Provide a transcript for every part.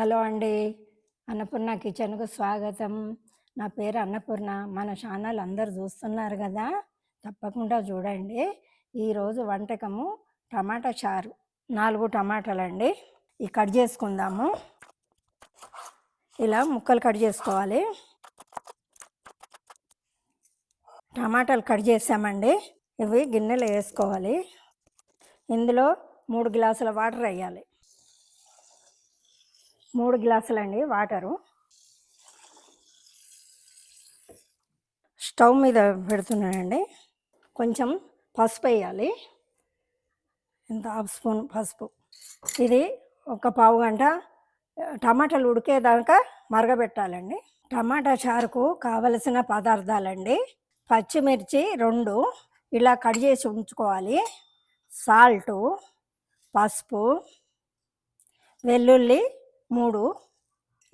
Hello అండి. అన్నపూర్ణ కిచెన్కు స్వాగతం. నా పేరు అన్నపూర్ణ. మన ఛానల్ అందరు చూస్తున్నారు కదా? తప్పకుండా చూడండి. ఈరోజు వంటకము టమాటా చారు. నాలుగు టమాటాలండి. ఇవి కట్ చేసుకుందాము. ఇలా ముక్కలు కట్ చేసుకోవాలి. టమాటాలు కట్ చేసామండి. ఇవి గిన్నెలో వేసుకోవాలి. ఇందులో మూడు గ్లాసుల వాటర్ వేయాలి. మూడు గ్లాసులండి వాటరు. స్టవ్ మీద పెడుతున్నానండి. కొంచెం పసుపు వేయాలి. ఇంత హాఫ్ స్పూన్ పసుపు. ఇది ఒక పావు గంట టమాటాలు ఉడికేదాకా మరగబెట్టాలండి. టమాటా చారుకు కావలసిన పదార్థాలండి. పచ్చిమిర్చి రెండు ఇలా కట్ చేసి ఉంచుకోవాలి. సాల్టు పసుపు వెల్లుల్లి మూడు.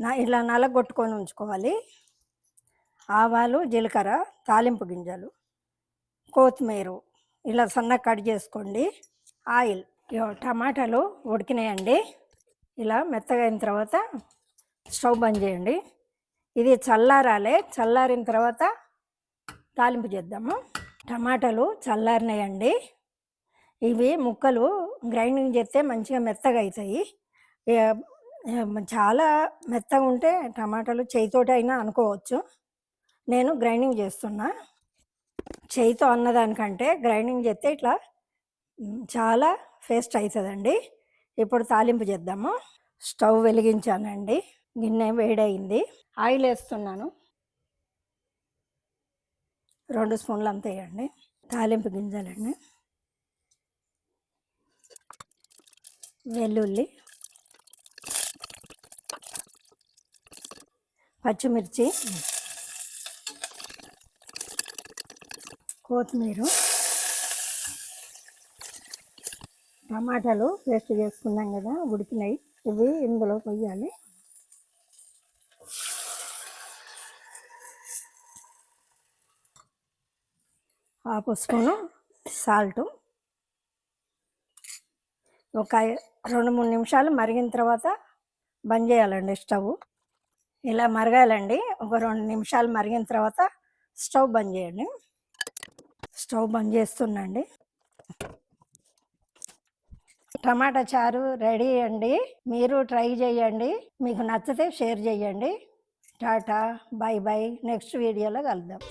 నా ఇలా నలగొట్టుకొని ఉంచుకోవాలి. ఆవాలు జీలకర్ర తాలింపు గింజలు కొత్తిమీర ఇలా సన్నగా కట్ చేసుకోండి. ఆయిల్ టమాటాలు ఉడికినాయండి. ఇలా మెత్తగా అయిన తర్వాత స్టవ్ బంద్ చేయండి. ఇది చల్లారాలే చల్లారిన తర్వాత తాలింపు చేద్దాము. టమాటాలు చల్లారినాయండి. ఇవి ముక్కలు గ్రైండింగ్ చేస్తే మంచిగా మెత్తగా అవుతాయి. చాలా మెత్తగా ఉంటే టమాటాలు చేయితోటి అయినా అనుకోవచ్చు. నేను గ్రైండింగ్ చేస్తున్నా. చేయితో అన్నదానికంటే గ్రైండింగ్ చేస్తే ఇట్లా చాలా ఫేస్ట్ అవుతుందండి ఇప్పుడు తాలింపు చేద్దాము. స్టవ్ వెలిగించానండి. గిన్నె వేడయింది. ఆయిల్ వేస్తున్నాను. రెండు స్పూన్లు అంత వేయండి తాలింపు గింజలండి. వెల్లుల్లి. పచ్చిమిర్చి కొత్తిమీర టమాటాలు పేస్ట్ చేసుకున్నాం కదా ఉడికినాయి. ఇవి ఇందులో పొయ్యాలి హాఫ్ స్పూను సాల్టు. ఒక రెండు మూడు నిమిషాలు మరిగిన తర్వాత బంద్ చేయాలండి స్టవ్. ఇలా మరగాలండి. ఒక రెండు నిమిషాలు మరిగిన తర్వాత స్టవ్ బంద్ చేయండి. స్టవ్ బంద్ చేస్తున్నాండి. టమాటా చారు రెడీ అండి. మీరు ట్రై చేయండి. మీకు నచ్చితే షేర్ చేయండి. Tata bye by. నెక్స్ట్ వీడియోలో కలుద్దాం.